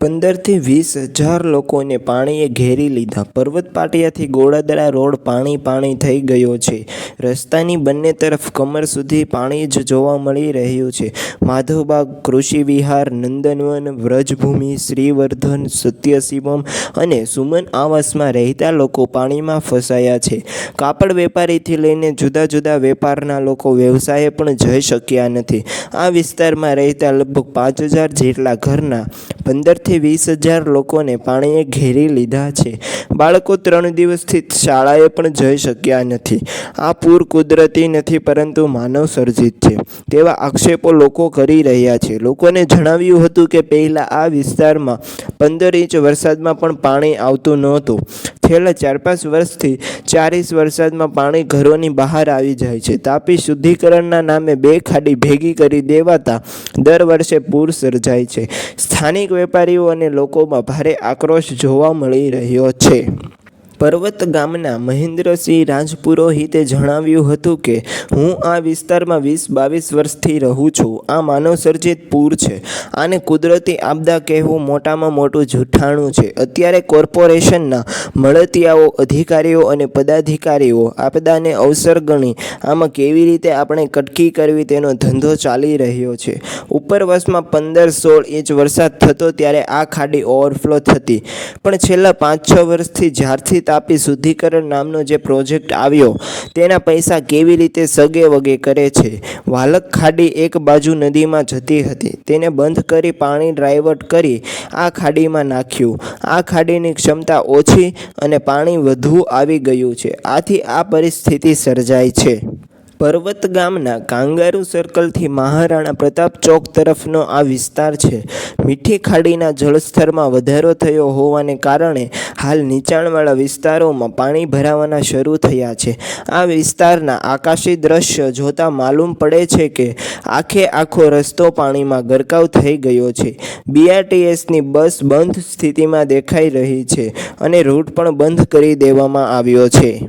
પંદરથી વીસ હજાર લોકોને પાણીએ ઘેરી લીધા. પર્વત પાટિયાથી ગોળાદરા રોડ પાણી પાણી થઈ ગયો છે. રસ્તાની બંને તરફ કમર સુધી પાણી જ જોવા મળી રહ્યું છે. માધવબાગ કૃષિ વિહાર, નંદનવન, વ્રજભૂમિ, શ્રીવર્ધન, સત્યશિવમ અને સુમન આવાસમાં રહેતા લોકો પાણીમાં ફસાયા છે. કાપડ વેપારીથી લઈને જુદા જુદા વેપારના લોકો વ્યવસાયે પણ જઈ શક્યા નથી. આ વિસ્તારમાં રહેતા લગભગ પાંચ હજાર જેટલા ઘરના પંદરથી વીસ હજાર લોકોને પાણીએ ઘેરી લીધા છે. બાળકો ત્રણ દિવસથી શાળાએ પણ જઈ શક્યા નથી. આ પૂર કુદરતી નથી, પરંતુ માનવ સર્જિત છે. તેવા આક્ષેપો લોકો કરી રહ્યા છે. લોકોને જણાવ્યું હતું કે પહેલાં આ વિસ્તારમાં પંદર ઇંચ વરસાદમાં પણ પાણી આવતું નહોતું. છેલ્લા ચાર પાંચ વર્ષથી ચાર ઇંચ વરસાદમાં પાણી ઘરોની બહાર આવી જાય છે. તાપી શુદ્ધિકરણના નામે બે ખાડી ભેગી કરી દેવાતા દર વર્ષે પૂર સર્જાય છે. સ્થાનિક વેપારીઓ અને લોકોમાં ભારે આક્રોશ જોવા મળી રહ્યો છે. પર્વત ગામના મહેન્દ્રસિંહ રાજપુરોહિતે જણાવ્યું હતું કે, હું આ વિસ્તારમાં વીસ બાવીસ વર્ષથી રહું છું. આ માનવસર્જિત પૂર છે. આને કુદરતી આપદા કહેવું મોટામાં મોટું જૂઠાણું છે. અત્યારે કોર્પોરેશનના મળતિયાઓ, અધિકારીઓ અને પદાધિકારીઓ આપદાને અવસર ગણી આમાં કેવી રીતે આપણે કટકી કરવી તેનો ધંધો ચાલી રહ્યો છે. ઉપરવાસમાં પંદર સોળ ઇંચ વરસાદ થતો ત્યારે આ ખાડી ઓવરફ્લો થતી. પણ છેલ્લા પાંચ છ વર્ષથી જ્યારથી તાપી શુદ્ધિકરણ નામનો જે પ્રોજેક્ટ આવ્યો, તેના પૈસા કેવી રીતે સગે વગે કરે છે? વાલક ખાડી એક બાજુ નદીમાં જતી હતી. તેને બંધ કરી પાણી ડ્રાઇવર્ટ કરી આ ખાડીમાં નાખ્યું. આ ખાડીની ક્ષમતા ઓછી અને પાણી વધુ આવી ગયું છે. આથી આ પરિસ્થિતિ સર્જાય છે. પર્વત ગામના કાંગારુ સર્કલથી મહારાણા પ્રતાપ ચોક તરફનો આ વિસ્તાર છે. મીઠી ખાડીના જળસ્તરમાં વધારો થયો હોવાને કારણે હાલ નીચાણવાળા વિસ્તારોમાં પાણી ભરાવાના શરૂ થયા છે. આ વિસ્તારના આકાશી દ્રશ્ય જોતાં માલુમ પડે છે કે આખે આખો રસ્તો પાણીમાં ગરકાવ થઈ ગયો છે. બીઆરટીએસની બસ બંધ સ્થિતિમાં દેખાઈ રહી છે અને રૂટ પણ બંધ કરી દેવામાં આવ્યો છે.